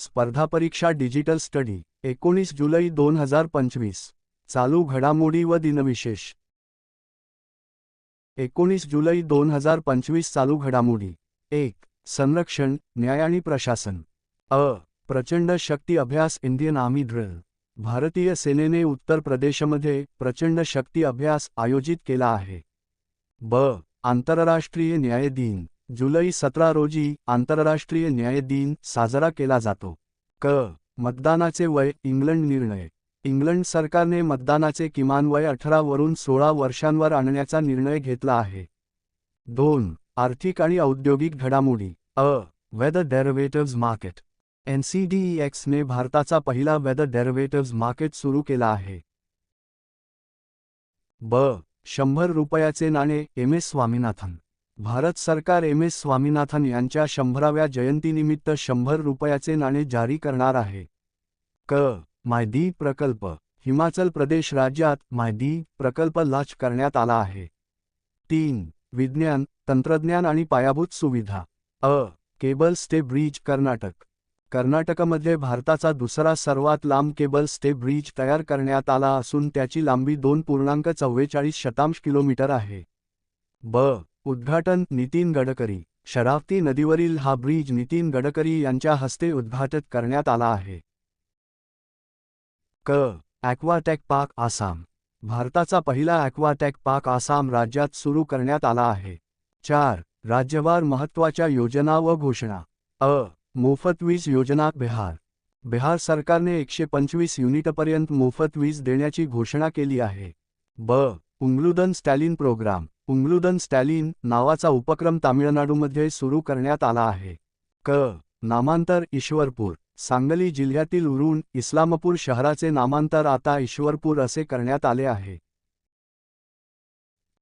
स्पर्धा परीक्षा digital study एकोणीस जुलै दोन हजार पंचवीस. चालू घडामोडी व दिनविशेष. एकोणीस जुलै दोन हजार पंचवीस चालू घडामोडी. एक संरक्षण न्याय आणि प्रशासन. अ प्रचंड शक्ती अभ्यास इंडियन आर्मी ड्रिल. भारतीय सेनेने उत्तर प्रदेशमध्ये प्रचंड शक्ती अभ्यास आयोजित केला आहे. ब आंतरराष्ट्रीय न्याय दिन. जुलै सतरा रोजी आंतरराष्ट्रीय न्याय दिन साजरा केला जातो. क. मतदानाचे वय इंग्लंड निर्णय. इंग्लंड सरकारने मतदानाचे किमान वय अठरा वरून सोळा वर्षांवर आणण्याचा निर्णय घेतला आहे. दोन. आर्थिक आणि औद्योगिक घडामोडी. अ. Weather derivatives market N C D एक्सने भारताचा पहिला वेदर डेरिव्हेटिव्ज मार्केट सुरू केला आहे. ब. शंभर रुपयाचे नाणे एम एस स्वामीनाथन. भारत सरकार एम एस स्वामीनाथन यांच्या शंभराव्या जयंतीनिमित्त शंभर रुपयाचे नाणे जारी करणार आहे. क. मायदी प्रकल्प हिमाचल प्रदेश राज्यात मायदी प्रकल्प लाच करण्यात आला आहे. तीन. विज्ञान तंत्रज्ञान आणि पायाभूत सुविधा. अ. Cable stay bridge Karnataka. कर्नाटकमध्ये भारताचा दुसरा सर्वात लांब केबल स्टे ब्रिज तयार करण्यात आला असून त्याची लांबी दोन पूर्णांक चव्वेचाळीस शतांश किलोमीटर आहे. ब. उद्घाटन नितीन गडकरी. शरावती नदीवरील हा ब्रिज नितीन गडकरी यांच्या हस्ते उद्घाटित करण्यात आला आहे. क. Aquatic park Assam. भारताचा पहिला ॲक्वाटॅक पार्क आसाम राज्यात सुरू करण्यात आला आहे. चार. राज्यवार महत्त्वाच्या योजना व घोषणा. अ. मोफत वीज योजना बिहार. बिहार सरकारने एकशे पंचवीस युनिटपर्यंत मोफत वीज देण्याची घोषणा केली आहे. ब. उंग्लुदन स्टॅलिन प्रोग्राम. उंग्लुदन स्टॅलिन नावाचा उपक्रम तामिळनाडूमध्ये सुरू करण्यात आला आहे. क. नामांतर ईश्वरपूर सांगली जिल्ह्यातील उरुण इस्लामपूर शहराचे नामांतर आता ईश्वरपूर असे करण्यात आले आहे.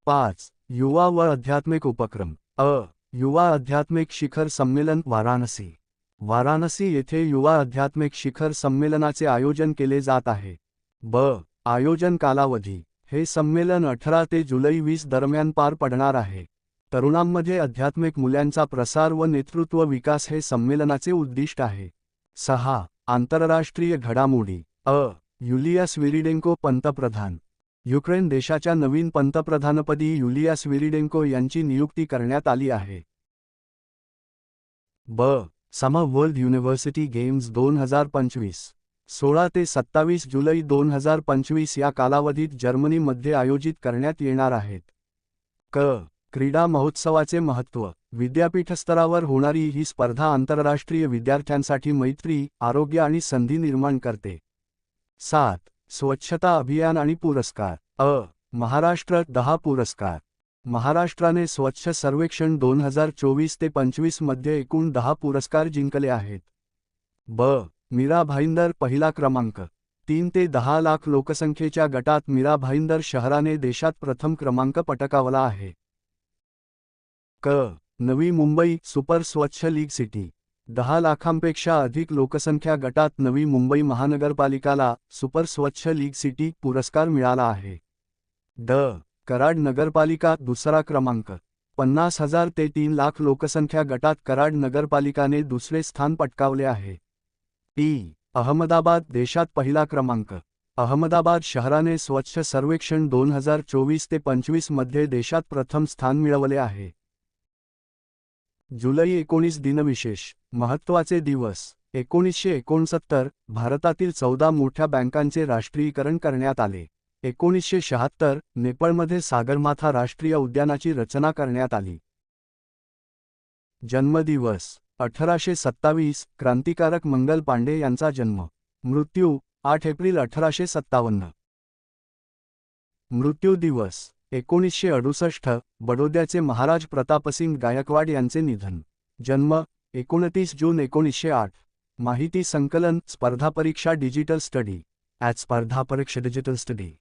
पाच. युवा व आध्यात्मिक उपक्रम. अ. युवा आध्यात्मिक शिखर संमेलन वाराणसी. वाराणसी येथे युवा आध्यात्मिक शिखर संमेलनाचे आयोजन केले जात आहे. ब. आयोजन कालावधी. हे संमेलन अठरा ते जुलै वीस दरम्यान पार पडणार आहे. तरुणांमध्ये आध्यात्मिक मूल्यांचा प्रसार व नेतृत्व विकास हे संमेलनाचे उद्दिष्ट आहे. सहा. आंतरराष्ट्रीय घडामोडी. अ. युलिया स्विरिडेंको पंतप्रधान. युक्रेन देशाच्या नवीन पंतप्रधानपदी युलिया स्विरिडेंको यांची नियुक्ती करण्यात आली आहे. ब. सम वर्ल्ड युनिव्हर्सिटी गेम्स दोन हजार पंचवीस. सोळा ते सत्तावीस जुलै दोन हजार पंचवीस या कालावधीत जर्मनीमध्ये आयोजित करण्यात येणार आहेत. क. क्रीडा महोत्सवाचे महत्त्व. विद्यापीठ स्तरावर होणारी ही स्पर्धा आंतरराष्ट्रीय विद्यार्थ्यांसाठी मैत्री आरोग्य आणि संधी निर्माण करते. सात. स्वच्छता अभियान आणि पुरस्कार. अ. महाराष्ट्र दहा पुरस्कार. महाराष्ट्राने स्वच्छ सर्वेक्षण दोन हजार चोवीस ते पंचवीसमध्ये एकूण दहा पुरस्कार जिंकले आहेत. ब. मीरा भाईंदर पहिला क्रमांक. तीन ते दहा लाख लोकसंख्येच्या गटात मीरा भाईंदर शहराने देशात प्रथम क्रमांक पटकावला आहे. क. Navi Mumbai super Swachh league city. दहा लाखांपेक्षा अधिक लोकसंख्या गटात नवी मुंबई महानगरपालिकाला सुपर स्वच्छ लीग सिटी पुरस्कार मिळाला आहे. ड. कराड नगरपालिका दुसरा क्रमांक. पन्नास हज़ार ते तीन लाख लोकसंख्या गटात कराड नगरपालिकाने दुसरे स्थान पटकावले आहे. पी. अहमदाबाद देशात पहिला क्रमांक. अहमदाबाद शहराने स्वच्छ सर्वेक्षण दोन हजार चोवीस ते पंचवीसमध्ये देशात प्रथम स्थान मिळवले आहे. जुलै एकोणीस दिनविशेष महत्त्वाचे दिवस. एकोणीसशे एकोणसत्तर भारतातील चौदा मोठ्या बँकांचे राष्ट्रीयकरण करण्यात आले. एकोणीसशे शहात्तर नेपाळमध्ये सागरमाथा राष्ट्रीय उद्यानाची रचना करण्यात आली. जन्मदिवस. अठराशे सत्तावीस क्रांतिकारक मंगल पांडे यांचा जन्म. मृत्यू आठ एप्रिल अठराशे सत्तावन्न. मृत्यू दिवस एकोणीसशे अडुसष्ट बडोद्याचे महाराज प्रतापसिंग गायकवाड यांचे निधन. जन्म एकोणतीस जून एकोणीसशे आठ. माहिती संकलन स्पर्धा परीक्षा डिजिटल स्टडी. ॲट स्पर्धा परीक्षा डिजिटल स्टडी.